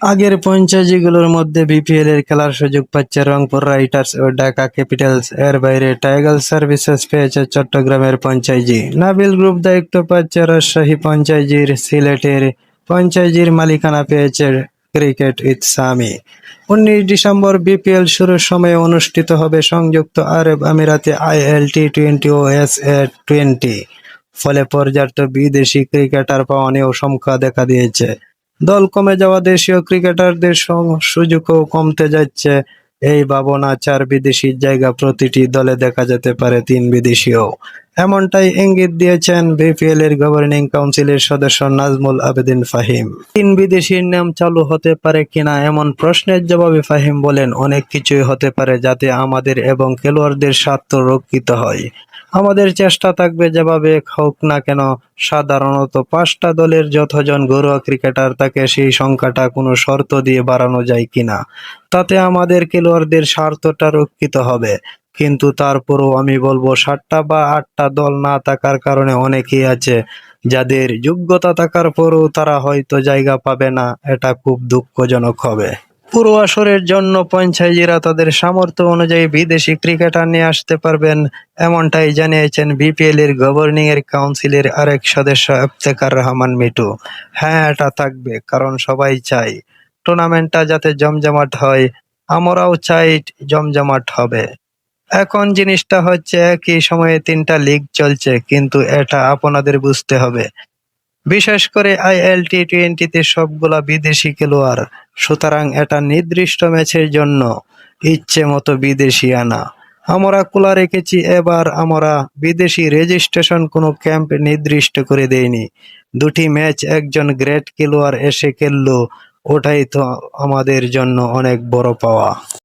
আগের পঞ্চায়েতগুলোর মধ্যে বিপিএল এর খেলার সুযোগ পাচ্ছে রংপুর রাইটার্স ও ঢাকা ক্যাপিটালস। এর বাইরে টাইগার সার্ভিসেস পেয়েছে চট্টগ্রামের পঞ্চায়েজি নাবিল গ্রুপ দায়িত্ব পাচ্ছে রাজশাহী পঞ্চায়েজির সিলেটের পঞ্চায়েজির মালিকানা পেয়েছে ক্রিকেট ইতসামি উনিশ ডিসেম্বর বিপিএল শুরুর সময় অনুষ্ঠিত হবে সংযুক্ত আরব আমিরাতে আইএল টি টোয়েন্টি ও এস এ টোয়েন্টি। ফলে পর্যাপ্ত বিদেশি ক্রিকেটার পাওয়া নিয়েও সংখ্যা দেখা দিয়েছে। দল কমে যাওয়া দেশীয় ক্রিকেটারদের সুযোগও কমতে যাচ্ছে। এই ভাবনা চার বিদেশির জায়গা প্রতিটি দলে দেখা যেতে পারে তিন বিদেশিও। এমনটাই ইঙ্গিত দিয়েছেন বিপিএল এর গভর্নিং কাউন্সিলের সদস্য নাজমুল আবেদিন ফাহিম। তিন বিদেশির নাম চালু হতে পারে কিনা এমন প্রশ্নের জবাবে ফাহিম বলেন, অনেক কিছুই হতে পারে যাতে আমাদের এবং খেলোয়াড়দের স্বার্থ রক্ষিত হয়। আমাদের চেষ্টা থাকবে যেভাবে হোক না কেন, সাধারণত পাঁচটা দলের যতজন ঘরোয়া ক্রিকেটার থাকে সেই সংখ্যাটা কোনো শর্ত দিয়ে বাড়ানো যায় কিনা, তাতে আমাদের খেলোয়াড়দের স্বার্থটা রক্ষিত হবে। কিন্তু তারপরও আমি বলব সাতটা বা আটটা দল না থাকার কারণে অনেকেই আছে যাদের যোগ্যতা থাকার পরও তারা হয়তো জায়গা পাবে না, এটা খুব দুঃখজনক হবে। পুরো আসরের জন্য পঞ্চায়েতিরা তাদের সামর্থ্য অনুযায়ী বিদেশি ক্রিকেটার নিয়ে আসতে পারবেন, এমনটাই জানিয়েছেন বিপিএল এর গভর্নিং এর কাউন্সিলের আরেক সদস্য ইফতেখার রহমান মিটু হ্যাঁ এটা থাকবে, কারণ সবাই চাই টুর্নামেন্টটা যাতে জমজমাট হয়, আমরাও চাই জমজমাট হবে। এখন জিনিসটা হচ্ছে একই সময়ে তিনটা লিগ চলছে, কিন্তু এটা আপনাদের বুঝতে হবে। বিশেষ করে আইএল টি টোয়েন্টিতে সবগুলা বিদেশি খেলোয়াড়, সুতরাং এটা নির্দিষ্ট ম্যাচের জন্য ইচ্ছে মতো বিদেশি আনা। আমরা খোলা রেখেছি, এবার আমরা বিদেশি রেজিস্ট্রেশন কোনো ক্যাম্প নির্দিষ্ট করে দেইনি। দুটি ম্যাচ একজন গ্রেট খেলোয়াড় এসে খেললো, ওটাই তো আমাদের জন্য অনেক বড় পাওয়া।